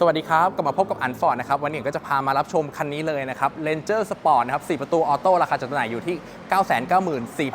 สวัสดีครับ กลับมาพบกับอันฟอร์ดนะครับ วันนี้ก็จะพามารับชมคันนี้เลยนะครับเ Ranger Sport นะครับ 4 ประตูออโต้ราคาจัดจำหน่ายอยู่ที่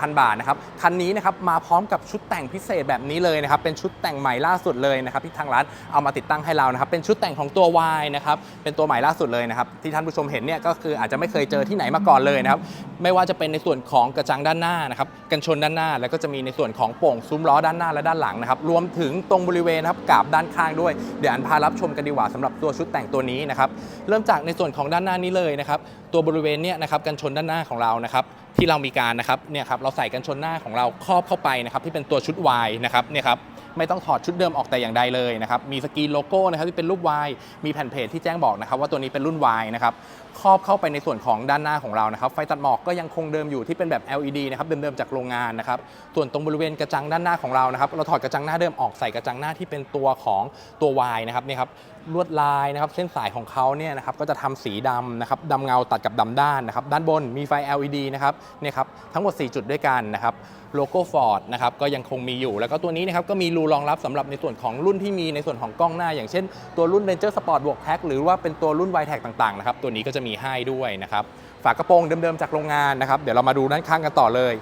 994,000 บาทนะครับ คันนี้นะครับมาพร้อมกับชุดแต่งพิเศษแบบนี้เลยนะครับ เป็นชุดแต่งใหม่ล่าสุดเลยนะครับที่ทางร้านเอามาติดตั้งให้เรานะครับ เป็นชุดแต่งของตัว Y นะครับ เป็นตัวใหม่ล่าสุดเลยนะครับ ที่ท่านผู้ชมเห็นเนี่ยก็คืออาจจะไม่เคยเจอที่ไหนมาก่อนเลยนะครับ ไม่ว่าจะเป็นในส่วนของกระจังด้านหน้านะครับ กันชนด้านหน้า แล้วก็จะมีในส่วนของโป่งซุ้มล้อด้านหน้าและด้านหลังนะครับ รวมถึงตรงบริเวณครับกาบด้านข้างด้วย เดี๋ยวอันพารับชมกันดีกว่าสำหรับตัวชุดแต่งตัวนี้นะครับเริ่มจากในส่วนของด้านหน้านี้เลยนะครับตัวบริเวณเนี้ยนะครับกันชนด้านหน้าของเรานะครับที่เรามีการนะครับเนี่ยครับเราใส่กันชนหน้าของเราครอบเข้าไปนะครับที่เป็นตัวชุด Y นะครับเนี่ยครับ ไม่ต้องถอดชุดเดิมออกแต่อย่างใดเลยนะครับ มีสกรีนโลโก้นะครับที่เป็นรูป Y มีแผ่นเพจที่แจ้งบอกนะครับว่าตัวนี้เป็นรุ่น Y นะครับครอบเข้าไปในส่วนของด้านหน้าของเรานะครับ ไฟตัดหมอกก็ยังคงเดิมอยู่ที่เป็นแบบ LED นะครับ เดิมๆจากโรงงานนะครับ ส่วนตรงบริเวณกระจังด้านหน้าของเรานะครับ เราถอดกระจังหน้าเดิมออกใส่กระจังหน้าที่เป็นตัวของตัว Y นะครับนี่ครับลวดลายนะครับเส้นสายของเขาเนี่ยนะครับก็จะทำสีดำนะครับดำเงาตัดกับดำด้านนะครับ ด้านบนมีไฟ LED นะครับเนี่ยครับทั้งหมด 4 จุดด้วยกันนะครับ โลโก้ Ford นะครับก็ยังคงมีอยู่ แล้วก็ตัวนี้นะครับก็มีรูรองรับสำหรับในส่วนของรุ่นที่มีในส่วนของกล้องหน้า อย่างเช่นตัวรุ่น Ranger Sport บวกแท็กหรือว่าเป็นตัวรุ่น y t a g ต่างๆนะครับตัวนี้ก็จะมีให้ด้วยนะครับฝากระโปรงเดิมๆจากโรงงานนะครับเดี๋ยวเรามาดูด้านข้างกันต่อเลย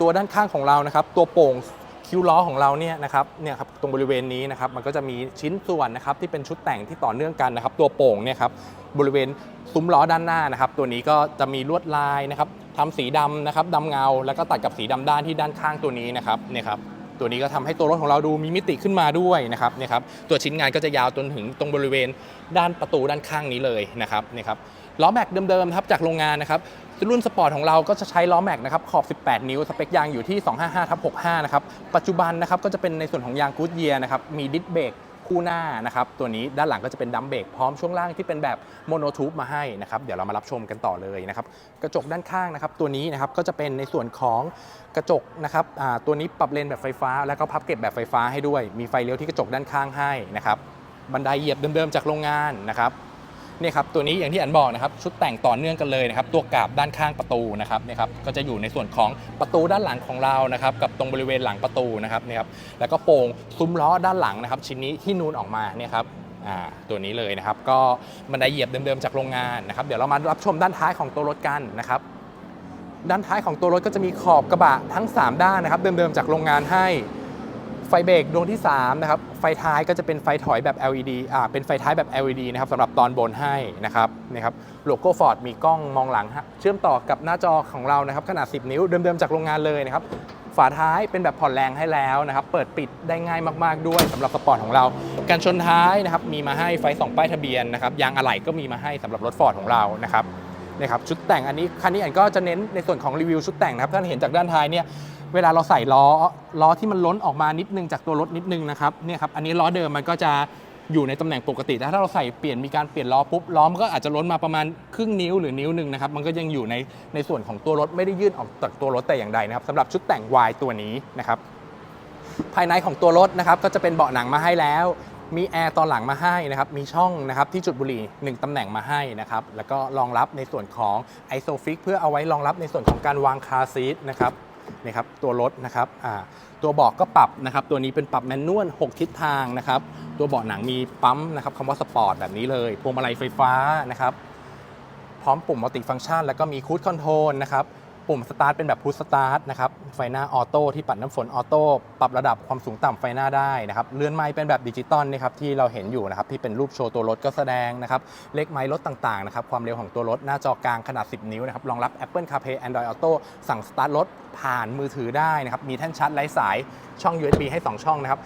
ตัวด้านข้างของเรานะครับตัวโป่งคิ้วล้อของเราเนี่ยนะครับเนี่ยครับตรงบริเวณนี้นะครับมันก็จะมีชิ้นส่วนนะครับที่เป็นชุดแต่งที่ต่อเนื่องกันนะครับ ตัวโป่งเนี่ยครับบริเวณซุ้มล้อด้านหน้านะครับ ตัวนี้ก็จะมีลวดลายนะครับ ทำสีดำนะครับดำเงา แล้วก็ตัดกับสีดำด้านที่ด้านข้างตัวนี้นะครับเนี่ยครับตัวนี้ก็ทำให้ตัวรถของเราดูมีมิติขึ้นมาด้วยนะครับเนี่ยครับตัวชิ้นงานก็จะยาวจนถึงตรงบริเวณด้านประตูด้านข้างนี้เลยนะครับเนี่ยครับล้อแม็กเดิมๆครับจากโรงงานนะครับรุ่นสปอร์ตของเราก็จะใช้ล้อแม็กนะครับขอบ 18 นิ้ว สเปคยางอยู่ที่ 255ทับ65 นะครับ ปัจจุบันนะครับก็จะเป็นในส่วนของยางกูดเยียร์นะครับ มีดิสเบรก คู่หน้านะครับตัวนี้ด้านหลังก็จะเป็นดัมเบรกพร้อมช่วงล่างที่เป็นแบบโมโนทูบมาให้นะครับเดี๋ยวเรามารับชมกันต่อเลยนะครับกระจกด้านข้างนะครับตัวนี้นะครับก็จะเป็นในส่วนของกระจกนะครับตัวนี้ปรับเลนแบบไฟฟ้า แล้วก็พับเก็บแบบไฟฟ้าให้ด้วย มีไฟเลี้ยวที่กระจกด้านข้างให้นะครับบันไดเหยียบเดิมๆจากโรงงานนะครับ เนี่ยครับตัวนี้อย่างที่อันบอกนะครับชุดแต่งต่อเนื่องกันเลยนะครับตัวกาบด้านข้างประตูนะครับเนี่ยครับก็จะอยู่ในส่วนของประตูด้านหลังของเรานะครับกับตรงบริเวณหลังประตูนะครับเนี่ยครับแล้วก็โป่งซุ้มล้อด้านหลังนะครับ ชิ้นนี้ที่นูนออกมาเนี่ยครับตัวนี้เลยนะครับ ก็บันไดเหยียบเดิมๆจากโรงงานนะครับ เดี๋ยวเรามารับชมด้านท้ายของตัวรถกันนะครับ ด้านท้ายของตัวรถก็จะมีขอบกระบะทั้ง 3 ด้านนะครับ เดิมๆจากโรงงานให้ ไฟเบรกดวงที่3นะครับไฟท้ายก็จะเป็นไฟถอยแบบ LED อ่าเป็นไฟท้ายแบบ LED นะครับสำหรับตอนบนให้นะครับนี่ครับโลโก้ฟอร์ดมีกล้องมองหลังฮะเชื่อมต่อกับหน้าจอของเรานะครับขนาด 10 นิ้วเดิมๆจากโรงงานเลยนะครับฝาท้ายเป็นแบบผ่อนแรงให้แล้วนะครับเปิดปิดได้ง่ายมากๆด้วยสำหรับสปอร์ตของเรา การชนท้ายนะครับมีมาให้ไฟสองป้ายทะเบียนนะครับยางอะไหล่ก็มีมาให้สำหรับรถฟอร์ดของเรานะครับนะครับชุดแต่งอันนี้คันนี้อันก็จะเน้นในส่วนของรีวิวชุดแต่งนะครับท่านเห็นจากด้านท้ายเนี่ย เวลาเราใส่ล้อล้อที่มันล้นออกมานิดนึงจากตัวรถนิดนึงนะครับเนี่ยครับอันนี้ล้อเดิมมันก็จะอยู่ในตำแหน่งปกติแต่ถ้าเราใส่เปลี่ยนมีการเปลี่ยนล้อปุ๊บล้อมันก็อาจจะล้นมาประมาณครึ่งนิ้วหรือนิ้วหนึ่งนะครับมันก็ยังอยู่ในในส่วนของตัวรถไม่ได้ยื่นออกจากตัวรถแต่อย่างใดนะครับสำหรับชุดแต่ง Y ตัวนี้นะครับภายในของตัวรถนะครับก็จะเป็นเบาะหนังมาให้แล้ว มีแอร์ตอนหลังมาให้นะครับมีช่องนะครับที่จุดบุหรี่ 1ตำแหน่งมาให้นะครับแล้วก็รองรับในส่วนของ i s o f i x เพื่อเอาไว้รองรับในส่วนของการวางคาร์ซีทนะครับ นะครับตัวรถนะครับอ่าตัวเบาะก็ปรับนะครับตัวนี้เป็นปรับแมนนวล 6 ทิศทางนะครับตัวเบาะหนังมีปั๊มนะครับคำว่าสปอร์ตแบบนี้เลย พวงมาลัยไฟฟ้านะครับพร้อมปุ่มมัลติฟังก์ชัน แล้วก็มีคูดคอนโทรลนะครับ ปุ่มสตาร์ทเป็นแบบพุชสตาร์ทนะครับ ไฟหน้าออโต้ที่ปัดน้ำฝนออโต้ปรับระดับความสูงต่ำไฟหน้าได้นะครับเลื่อนไม้เป็นแบบดิจิตอลนะครับที่เราเห็นอยู่นะครับที่เป็นรูปโชว์ตัวรถก็แสดงนะครับเลขไม้รถต่างๆนะครับความเร็วของตัวรถหน้าจอกลางขนาด 10 นิ้วนะครับรองรับ Apple CarPlay Android Auto สั่งสตาร์ทรถผ่านมือถือได้นะครับมีแท่นชาร์จไร้สายช่อง USB ให้ 2 ช่องนะครับ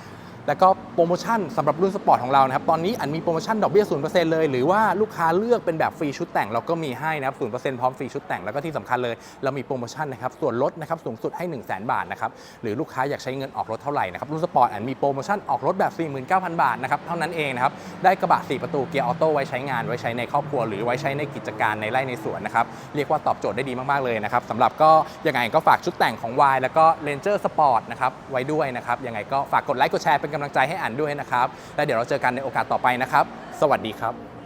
แล้วก็โปรโมชั่นสำหรับรุ่นสปอร์ตของเรานะครับ ตอนนี้อันมีโปรโมชั่นดอกเบี้ย0%เเลย หรือว่าลูกค้าเลือกเป็นแบบฟรีชุดแต่งเราก็มีให้นะครับ0%พร้อมฟรีชุดแต่ง แล้วก็ที่สำคัญเลย เรามีโปรโมชั่นนะครับ ส่วนลดนะครับสูงสุดให้ 1 0 0 0 0แบาทนะครับ หรือลูกค้าอยากใช้เงินออกรถเท่าไหร่นะครับ รุ่นสปอร์ตอันมีโปรโมชั่นออกรถแบบ 49,000 บาทนะครับ เท่านั้นเองนะครับ ได้กระบะ 4 ประตูเกียร์ออโต้ไว้ใช้งานไว้ใช้ในครอบครัว หรือไว้ใช้ในกิจการในไร่ในสวนนะครับ เรียกว่าตอบโจทย์ได้ดีมากๆเลยนะครับสำหรับก็ยังไงก็ฝากชุดแต่งของ Y แล้วก็ Ranger Sport นะครับไว้ด้วยนะครับยังไงก็ฝากกดไลค์กดแชร์เป็นกำลังใจให้อ่านด้วยนะครับ และเดี๋ยวเราเจอกันในโอกาสต่อไปนะครับ สวัสดีครับ